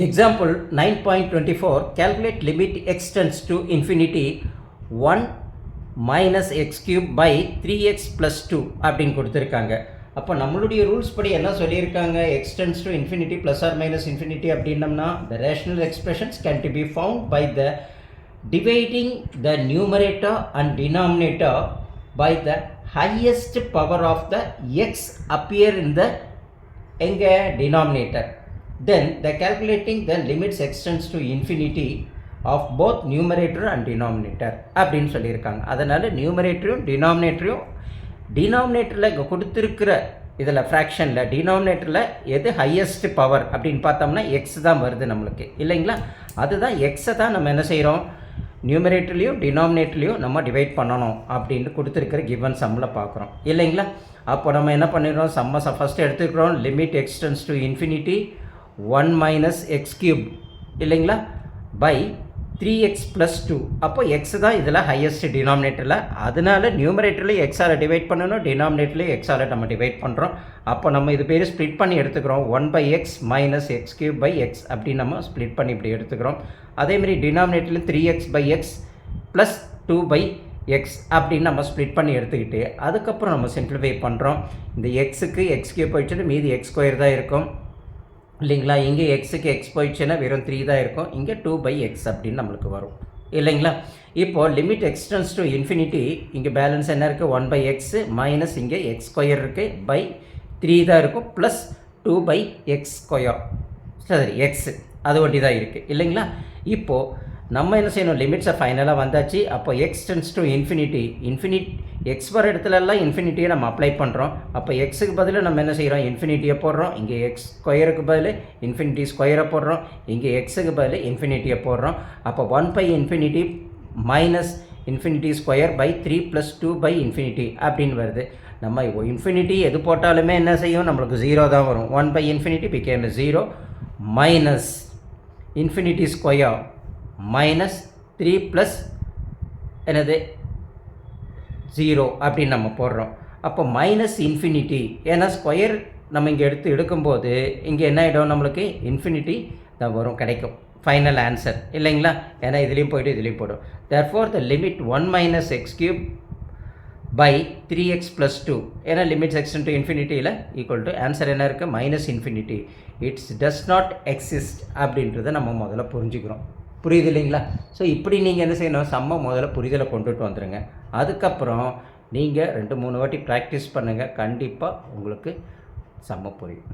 Example 9.24 calculate limit x tends to infinity 1 minus x cube by 3x plus 2 அப்படின்னு கொடுத்துருக்காங்க அப்போ நம்மளுடைய rules படி என்ன சொல்லியிருக்காங்க x tends to infinity plus or minus infinity அப்படின்னம்னா the rational expressions can to be found by the dividing the numerator and denominator by the highest power of the x appear in the எங்க denominator then the calculating the limits extends to infinity of both numerator and denominator அப்படின்னு சொல்லியிருக்காங்க. அதனால் நியூமரேட்டரையும் டினாமினேட்டரையும் டினாமினேட்டரில் இங்கே கொடுத்துருக்கிற இதில் ஃப்ராக்ஷனில் டினாமினேட்டரில் எது ஹையஸ்ட் பவர் அப்படின்னு பார்த்தோம்னா எக்ஸ் தான் வருது நம்மளுக்கு. இல்லைங்களா? அதுதான் எக்ஸை தான் நம்ம என்ன செய்கிறோம் நியூமரேட்டர்லேயும் டினாமினேட்டர்லேயும் நம்ம டிவைட் பண்ணணும் அப்படின்னு கொடுத்துருக்கிற கிவன் சம்மில் பார்க்குறோம். இல்லைங்களா? அப்போ நம்ம என்ன பண்ணிடுறோம்? சம்ம ஃபஸ்ட்டு எடுத்துக்கிறோம். Limit x tends to infinity one minus x cube இல்லைங்களா? By three x plus two அப்போ எக்ஸ் தான் இதில் ஹையஸ்ட் டினாமினேட்டரில் அதனால நியூமரேட்டர்லேயும் எக்ஸால் டிவைட் பண்ணணும் டினாமினேட்டர்லேயும் எக்ஸால் நம்ம டிவைட் பண்ணுறோம் அப்போ நம்ம இது பேர் ஸ்ப்ளிட் பண்ணி எடுத்துக்கிறோம். One by x minus x cube by x அப்படின்னு நம்ம ஸ்ப்ளிட் பண்ணி இப்படி எடுத்துக்கிறோம். அதேமாரி டினாமினேட்டர்லேயும் three x by x plus two by x அப்படின்னு நம்ம ஸ்ப்ளிட் பண்ணி எடுத்துக்கிட்டு அதுக்கப்புறம் நம்ம சிம்பிளிஃபை பண்ணுறோம் இந்த எக்ஸுக்கு எக்ஸ் கியூப் போயிடுச்சுட்டு மீதி எக்ஸ் ஸ்கொயர் தான் இருக்கும். இல்லைங்களா? இங்கே எக்ஸுக்கு எக்ஸ் போயிடுச்சுன்னா வெறும் த்ரீ தான் இருக்கும். இங்கே டூ பை எக்ஸ் அப்படின்னு நம்மளுக்கு வரும். இல்லைங்களா? இப்போது limit x tends to infinity இங்கே பேலன்ஸ் என்ன இருக்குது ஒன் பை எக்ஸு மைனஸ் இங்கே எக்ஸ் ஸ்கொயர் இருக்குது பை த்ரீ தான் இருக்கும். Plus two by x square சரி எக்ஸு அது ஒட்டி தான் இருக்குது இல்லைங்களா? இப்போது நம்ம என்ன செய்யணும்? லிமிட்ஸை ஃபைனலாக வந்தாச்சு. அப்போ x tends to infinity infinite x வர இடத்துலலாம் இன்ஃபினிட்டியை நம்ம அப்ளை பண்ணுறோம் அப்போ எக்ஸுக்கு பதில் நம்ம என்ன செய்கிறோம் இன்ஃபினிட்டியை போடுறோம். இங்கே எக்ஸ் ஸ்கொயருக்கு பதில் இன்ஃபினிட்டி ஸ்கொயரை போடுறோம். இங்கே எக்ஸுக்கு பதில் இன்ஃபினிட்டியை போடுறோம். அப்போ one by infinity minus infinity square by three plus two by infinity அப்படின்னு வருது. நம்ம இன்ஃபினிட்டி எது போட்டாலுமே என்ன செய்யும்? நம்மளுக்கு ஜீரோ தான் வரும். One by infinity become zero minus infinity square minus three plus என்னது? ஜீரோ அப்படின்னு நம்ம போடுறோம். அப்போ மைனஸ் இன்ஃபினிட்டி ஏன்னா ஸ்கொயர் நம்ம இங்கே எடுத்து எடுக்கும்போது இங்கே என்ன ஆகிடும் நம்மளுக்கு இன்ஃபினிட்டி தான் வரும் கிடைக்கும். ஃபைனல் ஆன்சர் இல்லைங்களா? ஏன்னா இதுலேயும் போய்ட்டு இதுலேயும் போய்டும். Therefore the limit one minus x cube by three x plus two ஏன்னா லிமிட்ஸ் செக்ஷன் டு இன்ஃபினிட்டியில் ஈக்குவல் டு ஆன்சர் என்ன இருக்குது minus infinity it's does not exist அப்படின்றத நம்ம முதல்ல புரிஞ்சுக்கிறோம். புரியுது இல்லைங்களா ஸோ இப்படி நீங்கள் என்ன செய்யணும்? செம்ம முதல்ல புரிதலை கொண்டுட்டு வந்துடுங்க அதுக்கப்புறம் நீங்கள் ரெண்டு மூணு வாட்டி ப்ராக்டிஸ் பண்ணுங்கள் கண்டிப்பாக உங்களுக்கு செம்ம புரியும்.